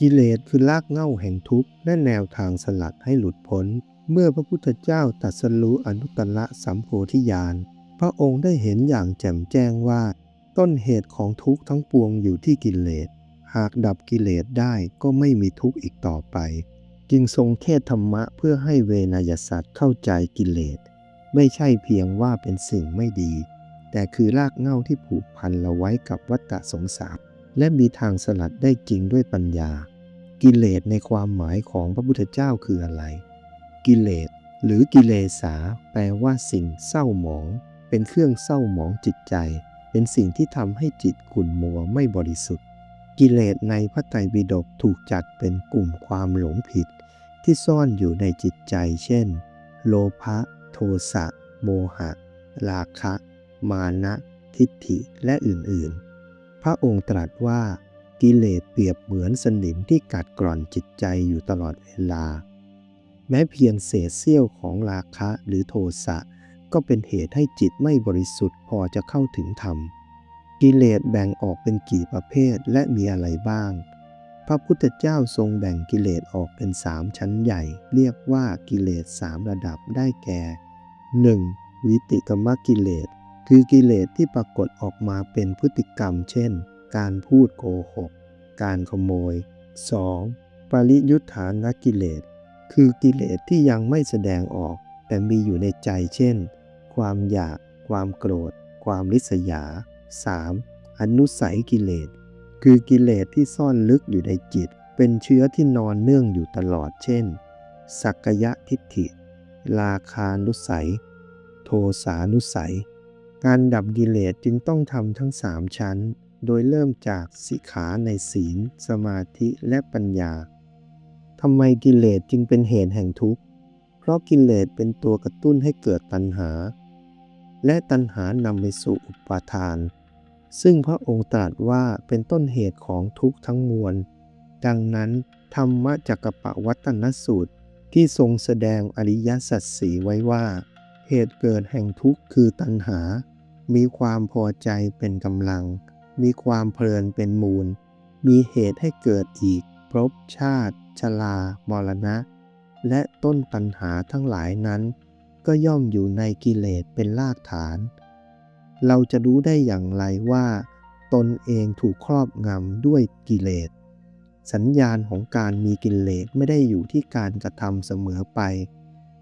กิเลสคือรากเหง้าแห่งทุกข์และแนวทางสลัดให้หลุดพ้น เมื่อพระพุทธเจ้าตรัสรู้อนุตตรสัมโพธิญาณ พระองค์ได้เห็นอย่างแจ่มแจ้งว่า ต้นเหตุของทุกข์ทั้งปวงอยู่ที่กิเลส หากดับกิเลสได้ก็ไม่มีทุกข์อีกต่อไป จึงทรงเทศธรรมะเพื่อให้เวนยสัตว์เข้าใจกิเลส ไม่ใช่เพียงว่าเป็นสิ่งไม่ดี แต่คือรากเหง้าที่ผูกพันเราไว้กับวัฏสงสาร และมีทางสลัดได้จริงด้วยปัญญา กิเลสในความหมายของพระพุทธเจ้าคืออะไร กิเลสหรือกิเลสาแปลว่าสิ่งเศร้าหมอง เป็นเครื่องเศร้าหมองจิตใจ เป็นสิ่งที่ทำให้จิตขุ่นมัวไม่บริสุทธิ์ กิเลสในพระไตรปิฎกถูกจัดเป็นกลุ่มความหลงผิด ที่ซ่อนอยู่ในจิตใจ เช่น โลภะโทสะโมหะ ราคะ มานะ ทิฏฐิและอื่นๆ พระองค์ตรัสว่ากิเลสเปรียบเหมือนสนิมที่กัดกร่อนจิตใจอยู่ตลอดเวลา แม้เพียงเศษเสี้ยวของราคะหรือโทสะก็เป็นเหตุให้จิตไม่บริสุทธิ์พอจะเข้าถึงธรรม กิเลสแบ่งออกเป็นกี่ประเภทและมีอะไรบ้าง พระพุทธเจ้าทรงแบ่งกิเลสออกเป็นสามชั้นใหญ่ เรียกว่ากิเลสสามระดับได้แก่ 1. วิติกรรมกิเลส คือกิเลสที่ปรากฏออกมาเป็นพฤติกรรม เช่น การพูดโกหก การขโมย 2. ปริยุทธานกิเลส คือกิเลสที่ยังไม่แสดงออก แต่มีอยู่ในใจ เช่น ความอยาก ความโกรธ ความริษยา 3. อนุสัยกิเลส คือกิเลสที่ซ่อนลึกอยู่ในจิต เป็นเชื้อที่นอนเนื่องอยู่ตลอด เช่น สักกยะทิฏฐิ ราคานุสัย โทสานุสัย การดับกิเลสจึงต้องทำทั้งสามชั้น โดยเริ่มจากสิกขาในศีล สมาธิและปัญญาทำไมกิเลสจึงเป็นเหตุแห่งทุกข์ เพราะกิเลสเป็นตัวกระตุ้นให้เกิดตัณหา และตัณหานำไปสู่อุปาทาน ซึ่งพระองค์ตรัสว่าเป็นต้นเหตุของทุกข์ทั้งมวล ดังนั้นธรรมจักรปวัตนสูตรที่ทรงแสดงอริยสัจสีไว้ว่า เหตุเกิดแห่งทุกข์คือตัณหา มีความพอใจเป็นกำลัง มีความเพลินเป็นมูล มีเหตุให้เกิดอีกภพชาติชรามรณะ และต้นตัณหาทั้งหลายนั้น ก็ย่อมอยู่ในกิเลสเป็นรากฐาน เราจะรู้ได้อย่างไรว่า ตนเองถูกครอบงำด้วยกิเลส สัญญาณของการมีกิเลสไม่ได้อยู่ที่การกระทำเสมอไป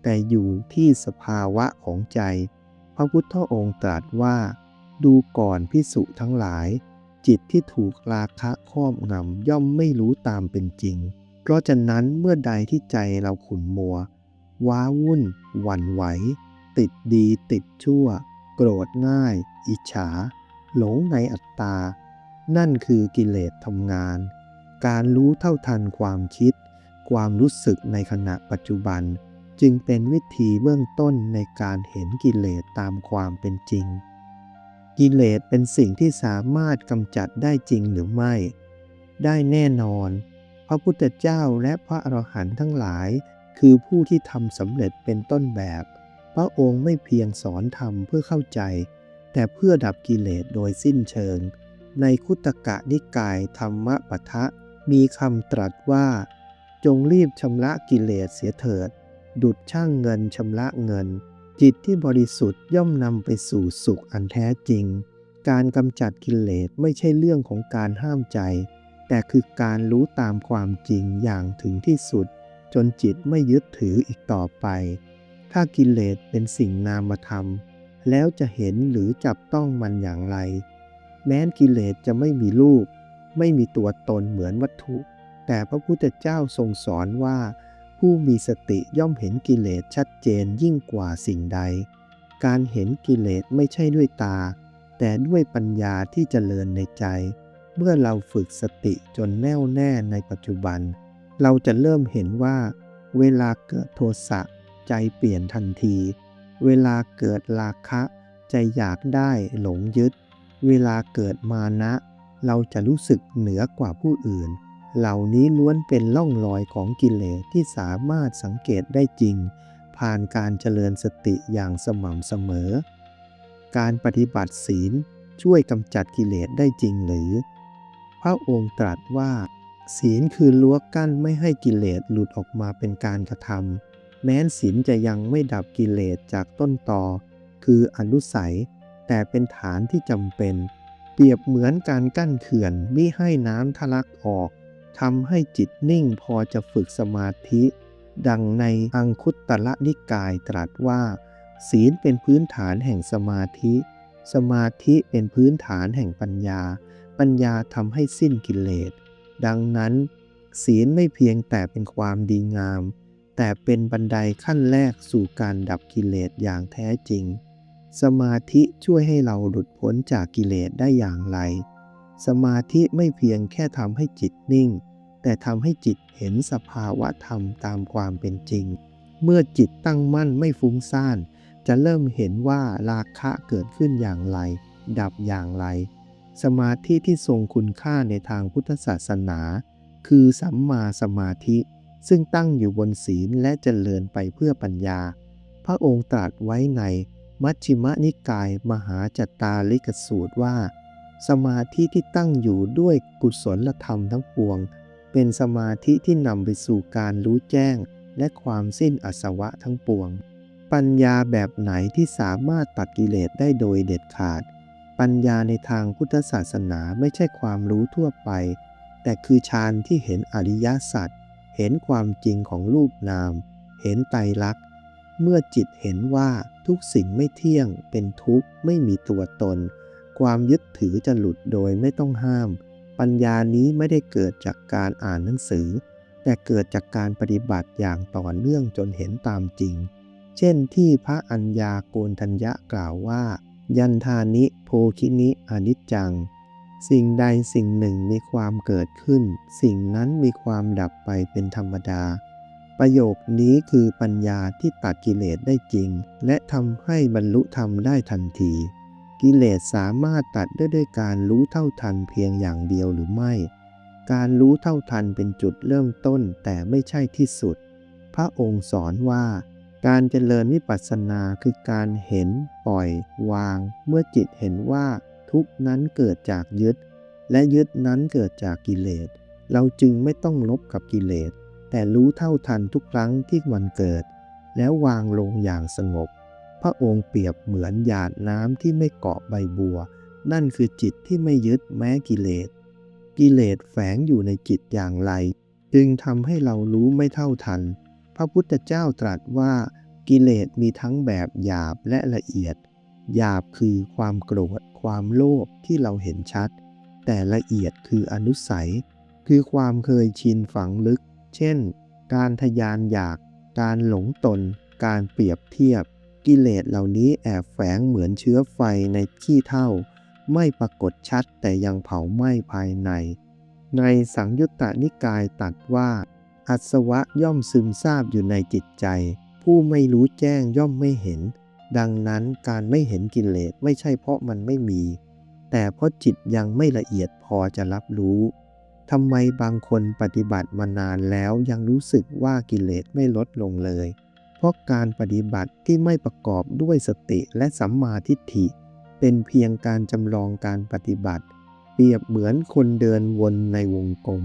แต่อยู่ที่สภาวะของใจ ระพุทธองค์ตรัสว่า ดูก่อนพิสุทั้งหลาย จิตที่ถูกราคะครอบงำย่อมไม่รู้ตามเป็นจริง เพราะฉะนั้นเมื่อใดที่ใจเราขุนมัว ว้าวุ่น หวั่นไหว ติดดีติดชั่ว โกรธง่าย อิจฉา หลงในอัตตา นั่นคือกิเลสทำงาน การรู้เท่าทันความคิด ความรู้สึกในขณะปัจจุบัน จึงเป็นวิธีเบื้องต้นในการเห็นกิเลสตามความเป็นจริง กิเลสเป็นสิ่งที่สามารถกำจัดได้จริงหรือไม่ ได้แน่นอน พระพุทธเจ้าและพระอรหันต์ทั้งหลาย คือผู้ที่ทำสำเร็จเป็นต้นแบบ พระองค์ไม่เพียงสอนธรรมเพื่อเข้าใจ แต่เพื่อดับกิเลสโดยสิ้นเชิง ในคุตกะนิกายธรรมปทะมีคำตรัสว่า จงรีบชำระกิเลสเสียเถิด ดุดช่างเงินชำระเงิน จิตที่บริสุทธิ์ย่อมนำไปสู่สุขอันแท้จริง การกำจัดกิเลสไม่ใช่เรื่องของการห้ามใจ แต่คือการรู้ตามความจริงอย่างถึงที่สุด จนจิตไม่ยึดถืออีกต่อไป ถ้ากิเลสเป็นสิ่งนามธรรม แล้วจะเห็นหรือจับต้องมันอย่างไร แม้นกิเลสจะไม่มีรูป ไม่มีตัวตนเหมือนวัตถุ แต่พระพุทธเจ้าทรงสอนว่า ผู้มีสติย่อมเห็นกิเลสชัดเจนยิ่งกว่าสิ่งใด การเห็นกิเลสไม่ใช่ด้วยตา แต่ด้วยปัญญาที่เจริญในใจ เมื่อเราฝึกสติจนแน่วแน่ในปัจจุบัน เราจะเริ่มเห็นว่า เวลาเกิดโทสะใจเปลี่ยนทันที เวลาเกิดราคะ ใจอยากได้หลงยึด เวลาเกิดมานะ เราจะรู้สึกเหนือกว่าผู้อื่น เหล่านี้ล้วนเป็นล่องรอยของกิเลสที่สามารถสังเกตได้จริง ผ่านการเจริญสติอย่างสม่ำเสมอ การปฏิบัติศีลช่วยกำจัดกิเลสได้จริงหรือ พระองค์ตรัสว่า ศีลคือรั้วกั้นไม่ให้กิเลสหลุดออกมาเป็นการกระทำแม้นศีลจะยังไม่ดับกิเลสจากต้นตอคืออนุสัย แต่เป็นฐานที่จำเป็น เปรียบเหมือนการกั้นเขื่อนไมิให้น้ำทะลักออก ทำให้จิตนิ่งพอจะฝึกสมาธิ ดังในอังคุตตละนิกายตรัสว่า ศีลเป็นพื้นฐานแห่งสมาธิ สมาธิเป็นพื้นฐานแห่งปัญญา ปัญญาทำให้สิ้นกิเลส ดังนั้น ศีลไม่เพียงแต่เป็นความดีงาม แต่เป็นบันไดขั้นแรกสู่การดับกิเลสอย่างแท้จริง สมาธิช่วยให้เราหลุดพ้นจากกิเลสได้อย่างไร สมาธิไม่เพียงแค่ทำให้จิตนิ่ง แต่ทำให้จิตเห็นสภาวะธรรมตามความเป็นจริง เมื่อจิตตั้งมั่นไม่ฟุ้งซ่าน จะเริ่มเห็นว่าราคะเกิดขึ้นอย่างไร ดับอย่างไร สมาธิที่ทรงคุณค่าในทางพุทธศาสนา คือสัมมาสมาธิ ซึ่งตั้งอยู่บนศีลและเจริญไปเพื่อปัญญา พระองค์ตรัสไว้ในมัชฌิมนิกายมหาจัตตาลิกสูตรว่า สมาธิที่ตั้งอยู่ด้วยกุศลธรรมทั้งปวง เป็นสมาธิที่นำไปสู่การรู้แจ้ง และความสิ้นอสวะทั้งปวง ปัญญาแบบไหนที่สามารถตัดกิเลสได้โดยเด็ดขาด ปัญญาในทางพุทธศาสนาไม่ใช่ความรู้ทั่วไป แต่คือฌานที่เห็นอริยสัจเห็นความจริงของรูปนาม เห็นไตรลักษณ์เมื่อจิตเห็นว่าทุกสิ่งไม่เที่ยงเป็นทุกข์ไม่มีตัวตน ความยึดถือจะหลุดโดยไม่ต้องห้าม ปัญญานี้ไม่ได้เกิดจากการอ่านหนังสือ แต่เกิดจากการปฏิบัติอย่างต่อเนื่องจนเห็นตามจริง เช่นที่พระอัญญาโกณทัญญะกล่าวว่า ยันทานิโพคินิอนิจจัง สิ่งใดสิ่งหนึ่งมีความเกิดขึ้น สิ่งนั้นมีความดับไปเป็นธรรมดาประโยคนี้คือปัญญาที่ตัดกิเลสได้จริง และทำให้บรรลุธรรมได้ทันที กิเลสสามารถตัดได้ด้วยการรู้เท่าทันเพียงอย่างเดียวหรือไม่ การรู้เท่าทันเป็นจุดเริ่มต้นแต่ไม่ใช่ที่สุด พระองค์สอนว่า การเจริญวิปัสสนาคือการเห็น ปล่อย วาง เมื่อจิตเห็นว่าทุกนั้นเกิดจากยึด และยึดนั้นเกิดจากกิเลส เราจึงไม่ต้องลบกับกิเลส แต่รู้เท่าทันทุกครั้งที่มันเกิด แล้ววางลงอย่างสงบ พระองค์เปรียบเหมือนหยาดน้ำที่ไม่เกาะใบบัว นั่นคือจิตที่ไม่ยึดแม้กิเลส กิเลสแฝงอยู่ในจิตอย่างไร จึงทำให้เรารู้ไม่เท่าทัน พระพุทธเจ้าตรัสว่ากิเลสมีทั้งแบบหยาบและละเอียด หยาบคือความโกรธ ความโลภที่เราเห็นชัด แต่ละเอียดคืออนุสัย คือความเคยชินฝังลึก เช่น การทยานอยาก การหลงตน การเปรียบเทียบ กิเลสเหล่านี้แอบแฝงเหมือนเชื้อไฟในขี้เถ้าไม่ปรากฏชัดแต่ยังเผาไหม้ภายใน ในสังยุตตนิกายตรัสว่า อัศวะย่อมซึมซาบอยู่ในจิตใจ ผู้ไม่รู้แจ้งย่อมไม่เห็น ดังนั้นการไม่เห็นกิเลสไม่ใช่เพราะมันไม่มี แต่เพราะจิตยังไม่ละเอียดพอจะรับรู้ทำไมบางคนปฏิบัติมานานแล้วยังรู้สึกว่ากิเลสไม่ลดลงเลย เพราะการปฏิบัติที่ไม่ประกอบด้วยสติและสัมมาทิฏฐิ เป็นเพียงการจำลองการปฏิบัติ เปรียบเหมือนคนเดินวนในวงกลม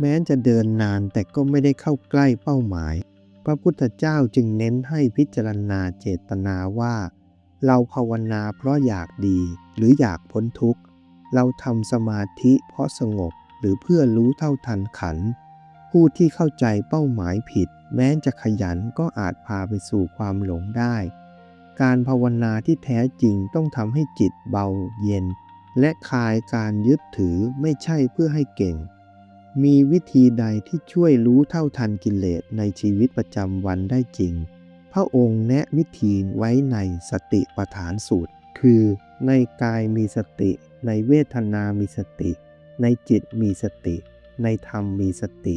แม้จะเดินนานแต่ก็ไม่ได้เข้าใกล้เป้าหมาย พระพุทธเจ้าจึงเน้นให้พิจารณาเจตนาว่า เราภาวนาเพราะอยากดีหรืออยากพ้นทุกข์ เราทำสมาธิเพราะสงบหรือเพื่อรู้เท่าทันขันธ์ ผู้ที่เข้าใจเป้าหมายผิด แม้จะขยันก็อาจพาไปสู่ความหลงได้ การภาวนาที่แท้จริงต้องทำให้จิตเบาเย็น และคลายการยึดถือไม่ใช่เพื่อให้เก่ง มีวิธีใดที่ช่วยรู้เท่าทันกิเลสในชีวิตประจำวันได้จริง พระองค์แนะวิธีไว้ในสติปัฏฐานสูตร คือในกายมีสติ ในเวทนามีสติ ในจิตมีสติ ในธรรมมีสติ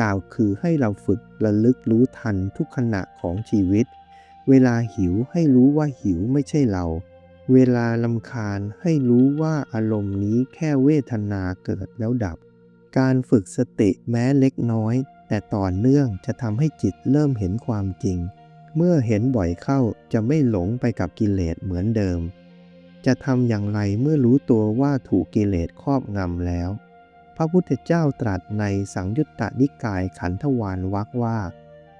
กล่าวคือให้เราฝึกระลึกรู้ทันทุกขณะของชีวิต เวลาหิวให้รู้ว่าหิวไม่ใช่เรา เวลาลำคาญให้รู้ว่าอารมณ์นี้แค่เวทนาเกิดแล้วดับ การฝึกสติแม้เล็กน้อย แต่ต่อเนื่องจะทำให้จิตเริ่มเห็นความจริง เมื่อเห็นบ่อยเข้าจะไม่หลงไปกับกิเลสเหมือนเดิม จะทำอย่างไรเมื่อรู้ตัวว่าถูกกิเลสครอบงำแล้ว พระพุทธเจ้าตรัสในสังยุตตนิกายขันธวานวักว่า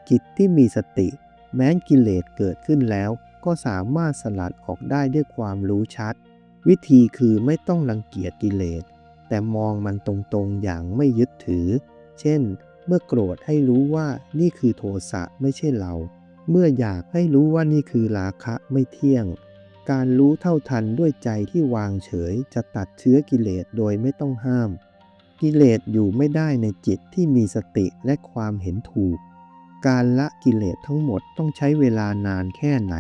จิตที่มีสติ แม้นกิเลสเกิดขึ้นแล้ว ก็สามารถสลัดออกได้ด้วยความรู้ชัด วิธีคือไม่ต้องรังเกียจกิเลส แต่มองมันตรงๆอย่างไม่ยึดถือ เช่น เมื่อโกรธให้รู้ว่านี่คือโทสะไม่ใช่เรา เมื่ออยากให้รู้ว่านี่คือราคะไม่เที่ยง การรู้เท่าทันด้วยใจที่วางเฉยจะตัดเชื้อกิเลสโดยไม่ต้องห้าม กิเลสอยู่ไม่ได้ในจิตที่มีสติและความเห็นถูก การละกิเลสทั้งหมดต้องใช้เวลานานแค่ไหน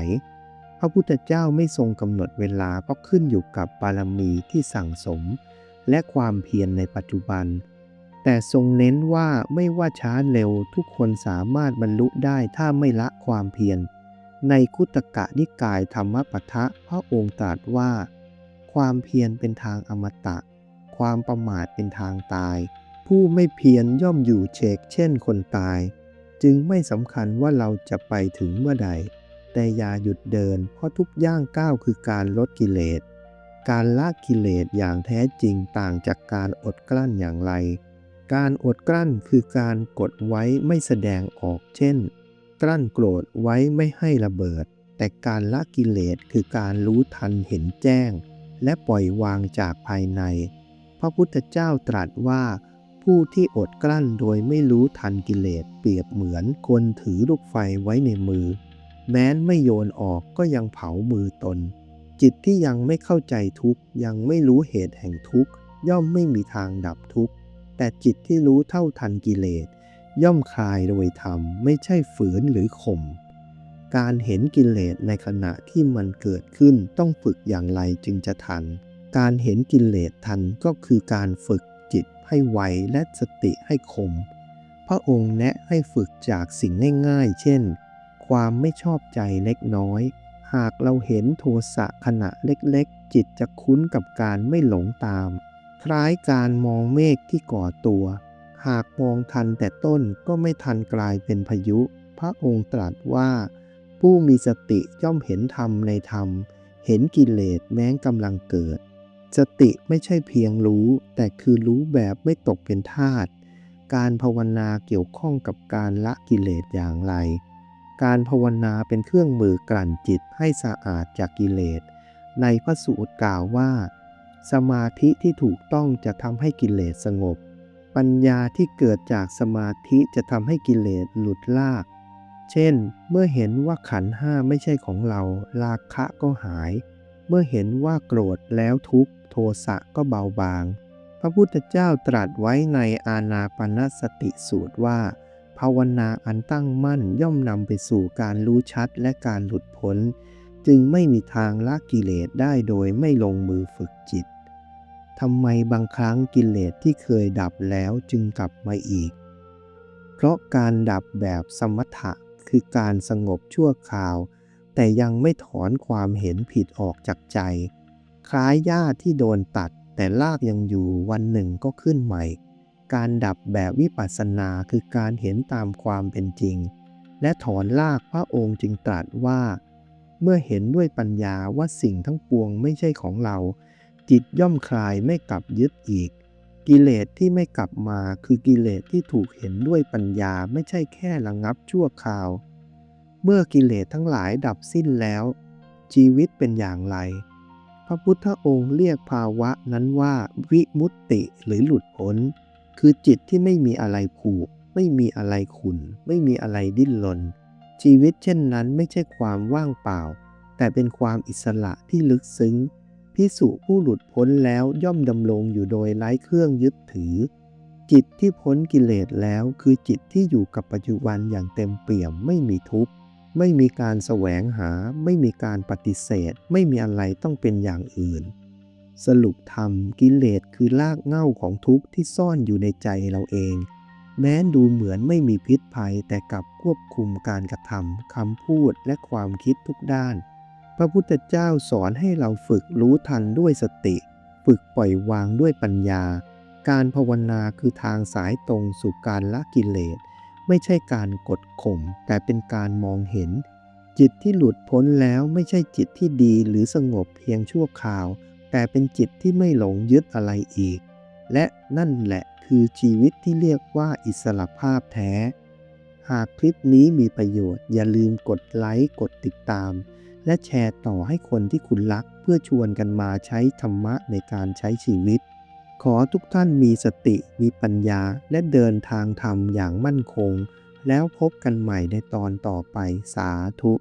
พระพุทธเจ้าไม่ทรงกำหนดเวลาเพราะขึ้นอยู่กับบารมีที่สั่งสม และความเพียรในปัจจุบัน แต่ทรงเน้นว่าไม่ว่าช้าเร็วทุกคนสามารถบรรลุได้ถ้าไม่ละความเพียร ในคุตกะนิกายธรรมปทะพระองค์ตรัสว่า ความเพียรเป็นทางอมตะ ความประมาทเป็นทางตาย ผู้ไม่เพียรย่อมอยู่เฉกเช่นคนตาย จึงไม่สำคัญว่าเราจะไปถึงเมื่อใด แต่อย่าหยุดเดิน เพราะทุกย่างก้าวคือการลดกิเลส การละกิเลสอย่างแท้จริงต่างจากการอดกลั้นอย่างไร การอดกลั้นคือการกดไว้ไม่แสดงออกเช่น กลั้นโกรธไว้ไม่ให้ระเบิด แต่การละกิเลสคือการรู้ทันเห็นแจ้งและปล่อยวางจากภายใน ระพุทธเจ้าตรัสว่า ผู้ที่อดกลั้นโดยไม่รู้ทันกิเลสเปรียบเหมือนคนถือลูกไฟไว้ในมือ แม้นไม่โยนออกก็ยังเผามือตน จิตที่ยังไม่เข้าใจทุกข์ยังไม่รู้เหตุแห่งทุกข์ย่อมไม่มีทางดับทุกข์แต่จิตที่รู้เท่าทันกิเลส ย่อมคลายโดยธรรมไม่ใช่ฝืนหรือข่มการเห็นกิเลสในขณะที่มันเกิดขึ้นต้องฝึกอย่างไรจึงจะทัน การเห็นกิเลสทันก็คือการฝึกจิตให้ไวและสติให้คม พระองค์แนะให้ฝึกจากสิ่งง่ายๆ เช่น ความไม่ชอบใจเล็กน้อย หากเราเห็นโทสะขณะเล็กๆ จิตจะคุ้นกับการไม่หลงตาม คล้ายการมองเมฆที่ก่อตัว หากมองทันแต่ต้นก็ไม่ทันกลายเป็นพายุ พระองค์ตรัสว่า ผู้มีสติย่อมเห็นธรรมในธรรม เห็นกิเลสแม้กำลังเกิด สติไม่ใช่เพียงรู้ แต่คือรู้แบบไม่ตกเป็นทาสการภาวนาเกี่ยวข้องกับการละกิเลสอย่างไร การภาวนาเป็นเครื่องมือกลั่นจิตให้สะอาดจากกิเลส ในพระสูตรกล่าวว่า สมาธิที่ถูกต้องจะทำให้กิเลสสงบ ปัญญาที่เกิดจากสมาธิจะทำให้กิเลสหลุดลาก เช่น เมื่อเห็นว่าขันห้าไม่ใช่ของเรา ราคะก็หาย เมื่อเห็นว่าโกรธแล้วทุกข์ โทสะก็เบาบาง พระพุทธเจ้าตรัสไว้ในอานาปนสติสูตรว่า ภาวนาอันตั้งมั่นย่อมนำไปสู่การรู้ชัดและการหลุดพ้น จึงไม่มีทางละกิเลสได้โดยไม่ลงมือฝึกจิตทำไมบางครั้งกิเลสที่เคยดับแล้วจึงกลับมาอีก เพราะการดับแบบสมถะคือการสงบชั่วคราว แต่ยังไม่ถอนความเห็นผิดออกจากใจ ล้ายหญ้าที่โดนตัด แต่รากยังอยู่วันหนึ่งก็ขึ้นใหม่ การดับแบบวิปัสสนาคือการเห็นตามความเป็นจริง และถอนรากพระองค์จึงตรัสว่า เมื่อเห็นด้วยปัญญาว่าสิ่งทั้งปวงไม่ใช่ของเรา จิตย่อมคลายไม่กลับยึดอีก กิเลสที่ไม่กลับมาคือกิเลสที่ถูกเห็นด้วยปัญญาไม่ใช่แค่ระงับชั่วคราว เมื่อกิเลสทั้งหลายดับสิ้นแล้ว ชีวิตเป็นอย่างไร พระพุทธองค์เรียกภาวะนั้นว่าวิมุตติหรือหลุดพ้น คือจิตที่ไม่มีอะไรผูก ไม่มีอะไรขุนไม่มีอะไรดิ้นรนชีวิตเช่นนั้นไม่ใช่ความว่างเปล่า แต่เป็นความอิสระที่ลึกซึ้งพิสุผู้หลุดพ้นแล้วย่อมดำรงอยู่โดยไร้เครื่องยึดถือ จิตที่พ้นกิเลสแล้วคือจิตที่อยู่กับปัจจุบันอย่างเต็มเปี่ยมไม่มีทุกข์ ไม่มีการแสวงหา ไม่มีการปฏิเสธ ไม่มีอะไรต้องเป็นอย่างอื่น สรุปธรรมกิเลสคือรากเหง้าของทุกข์ที่ซ่อนอยู่ในใจเราเอง แม้ดูเหมือนไม่มีพิษภัยแต่กลับควบคุมการกระทำคำพูดและความคิดทุกด้าน พระพุทธเจ้าสอนให้เราฝึกรู้ทันด้วยสติ ฝึกปล่อยวางด้วยปัญญา การภาวนาคือทางสายตรงสู่การละกิเลส ไม่ใช่การกดข่มแต่เป็นการมองเห็น จิตที่หลุดพ้นแล้วไม่ใช่จิตที่ดีหรือสงบเพียงชั่วคราว แต่เป็นจิตที่ไม่หลงยึดอะไรอีก และนั่นแหละคือชีวิตที่เรียกว่าอิสระภาพแท้ หากคลิปนี้มีประโยชน์อย่าลืมกดไลค์กดติดตาม และแชร์ต่อให้คนที่คุณรักเพื่อชวนกันมาใช้ธรรมะในการใช้ชีวิต ขอทุกท่านมีสติมีปัญญาและเดินทางธรรมอย่างมั่นคง แล้วพบกันใหม่ในตอนต่อไปสาธุ